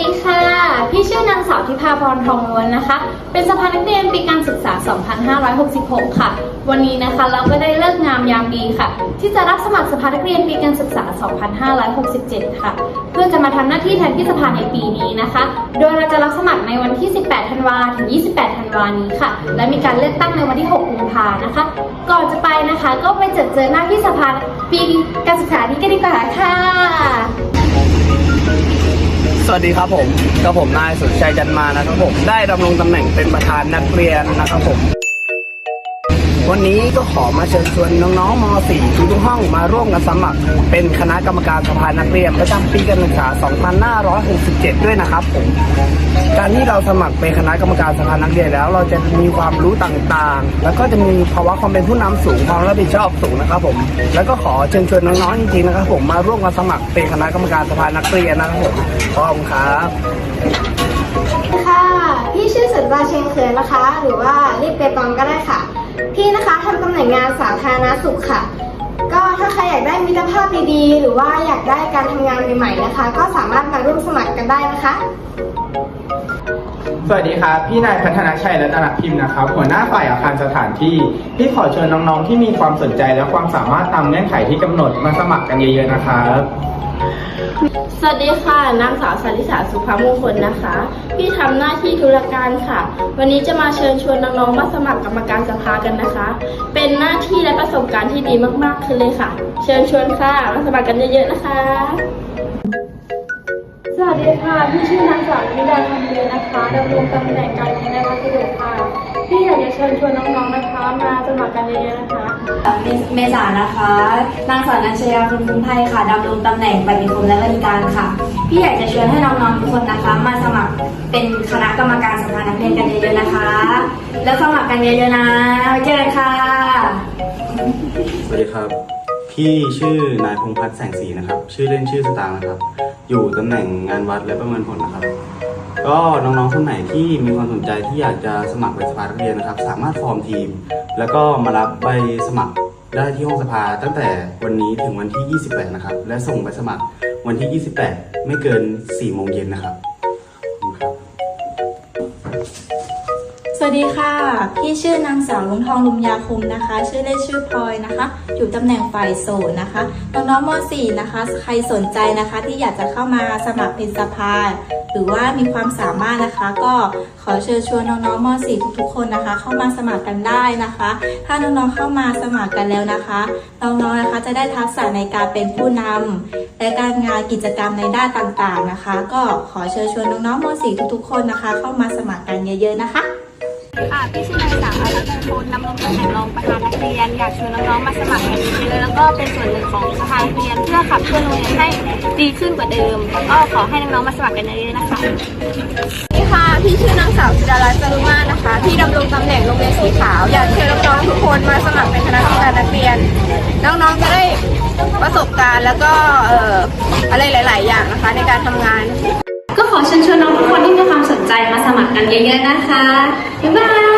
ดีค่ะ พี่ชื่อนางสาวทิพาพรทองล้วนนะคะ เป็นสภานักเรียนปีการศึกษา 2566 ค่ะ วันนี้นะคะเราก็ได้เลิกงามยามดีค่ะ ที่จะรับสมัครสภานักเรียนปีการศึกษา 2567 ค่ะ เพื่อจะมาทำหน้าที่แทนที่สภาในปีนี้นะคะ โดยเราจะรับสมัครในวันที่ 18 ธันวาถึง 28 ธันวานี้ค่ะ และมีการเลือกตั้งในวันที่ 6 กุมภานะคะ ก่อนจะไปนะคะ ก็ไปเจอเจอหน้าที่สภาปีการศึกษานี้กันดีกว่าค่ะ วัสดีครับผมกับผมนายสุดชัยจันมานะครับผม ได้ดำรงตำแหน่งเป็นประธานนักเรียนนะครับผม วันนี้ก็ขอมาเชิญชวนน้องๆม .4 ทุกห้องมาร่วมกันสมัคร เป็นคณะกรรมการสภานักเรียนประจำปีการศึกษา 2567 ด้วยนะครับผมการที่เราสมัครเป็นคณะกรรมการสภานักเรียนแล้ว เราจะมีความรู้ต่างๆ แล้วก็จะมีภาวะความเป็นผู้นำสูงความรับผิดชอบสูงนะครับผมแล้วก็ขอเชิญชวนน้องๆจริงๆนะครับผมมาร่วมกันสมัครเป็นคณะกรรมการสภานักเรียนนะครับผมขอบคุณครับค่ะพี่ชื่อสุดราเชงเขินนะคะ หรือว่าเรียกเปตองก็ได้ค่ะ พี่นะคะทำตำแหน่งงานสาธารณสุขค่ะ ก็ถ้าใครอยากได้มิตรภาพดีๆ หรือว่าอยากได้การทำงานใหม่ๆนะคะ ก็สามารถมาร่วมสมัครกันได้นะคะ สวัสดีครับ พี่นายพัฒนาชัยรัตนพิมพ์นะครับ หัวหน้าฝ่ายอาคารสถานที่ พี่ขอเชิญน้องๆที่มีความสนใจและความสามารถตามเงื่อนไขที่กำหนดมาสมัครกันเยอะๆนะครับ สวัสดีค่ะ นางสาวสาริสาสุภามงคลนะคะ พี่ทำหน้าที่ธุรการค่ะ วันนี้จะมาเชิญชวนน้องๆมาสมัครกรรมการสภากันนะคะ เป็นหน้าที่และประสบการณ์ที่ดีมากๆขึ้นเลยค่ะ เชิญชวนค่ะมาสมัครกันเยอะๆนะคะ สวัสดีค่ะพี่ชื่อนางสาวนิดาคำเรียนนะคะดำรงตำแหน่งการเงินในวัสดุค่ะพี่อยากจะเชิญชวนน้องๆนะคะ มาสมัครกันเยอะๆนะคะเมษานะคะ นางสาวนัญชยาคุณคุ้มไทยค่ะดำรงตำแหน่งปฏิคมและบริการค่ะ พี่อยากจะชวนให้น้องๆทุกคนนะคะ มาสมัครเป็นคณะกรรมการสภานักเรียนกันเยอะๆนะคะ แล้วสมัครกันเยอะๆนะไว้เจอกันค่ะสวัสดีครับ พี่ชื่อนายพงพัฒน์แสงสีนะครับ ชื่อเล่นชื่อสตางค์นะครับ อยู่ตำแหน่งงานวัดและประเมินผลนะครับ ก็น้องๆคนไหนที่มีความสนใจที่อยากจะสมัครเป็นสภานักเรียนนะครับ สามารถฟอร์มทีม แล้วก็มารับใบสมัครได้ที่ห้องสภาตั้งแต่วันนี้ถึงวันที่ 28 นะครับ และส่งใบสมัครวันที่ 28 ไม่เกิน 4 โมงเย็นนะครับ วัสดีค่ะ พี่ชื่อนางสาวลุงทองลุมยาคมนะคะ ชื่อเล่นชื่อพลอยนะคะ อยู่ตำแหน่งฝ่ายโสดนะคะน้องๆม .4 นะคะ ใครสนใจนะคะที่อยากจะเข้ามาสมัครเป็นสภาหรือว่ามีความสามารถนะคะ ก็ขอเชิญชวนน้องๆม .4 ทุกๆคนนะคะ เข้ามาสมัครกันได้นะคะ ถ้าน้องๆเข้ามาสมัครกันแล้วนะคะน้องๆนะคะจะได้ทักษะในการเป็นผู้นำและการงานกิจกรรมในด้านต่างๆนะคะ ก็ขอเชิญชวนน้องๆม .4 ทุกๆคนนะคะ เข้ามาสมัครกันเยอะ ๆ นะคะ ค่ะพี่ชื่อนายสาวอรัตน์มงคลดำรงตำแหน่งรองประธานนักเรียน อยากชวนน้องๆมาสมัครกันเยอะๆแล้วก็เป็นส่วนหนึ่งของสภานักเรียนเพื่อขับเคลื่อนโรงเรียนให้ดีขึ้นกว่าเดิมก็ขอให้น้องๆมาสมัครกันเยอะๆนะคะนี่ค่ะพี่ชื่อนางสาวจิดารัตน์จารุมานะคะที่ดำรงตำแหน่งโรงเรียนสีขาวอยากเชิญน้องๆทุกคนมาสมัครเป็นคณะกรรมการนักเรียน น้องๆจะได้ประสบการณ์แล้วก็เอ่ออะไรหลาย ๆ อย่างนะคะในการทำงาน ก็ขอเชิญชวนน้องทุกคนที่มีความสนใจมาสมัครกันเยอะๆนะคะ บ๊ายบาย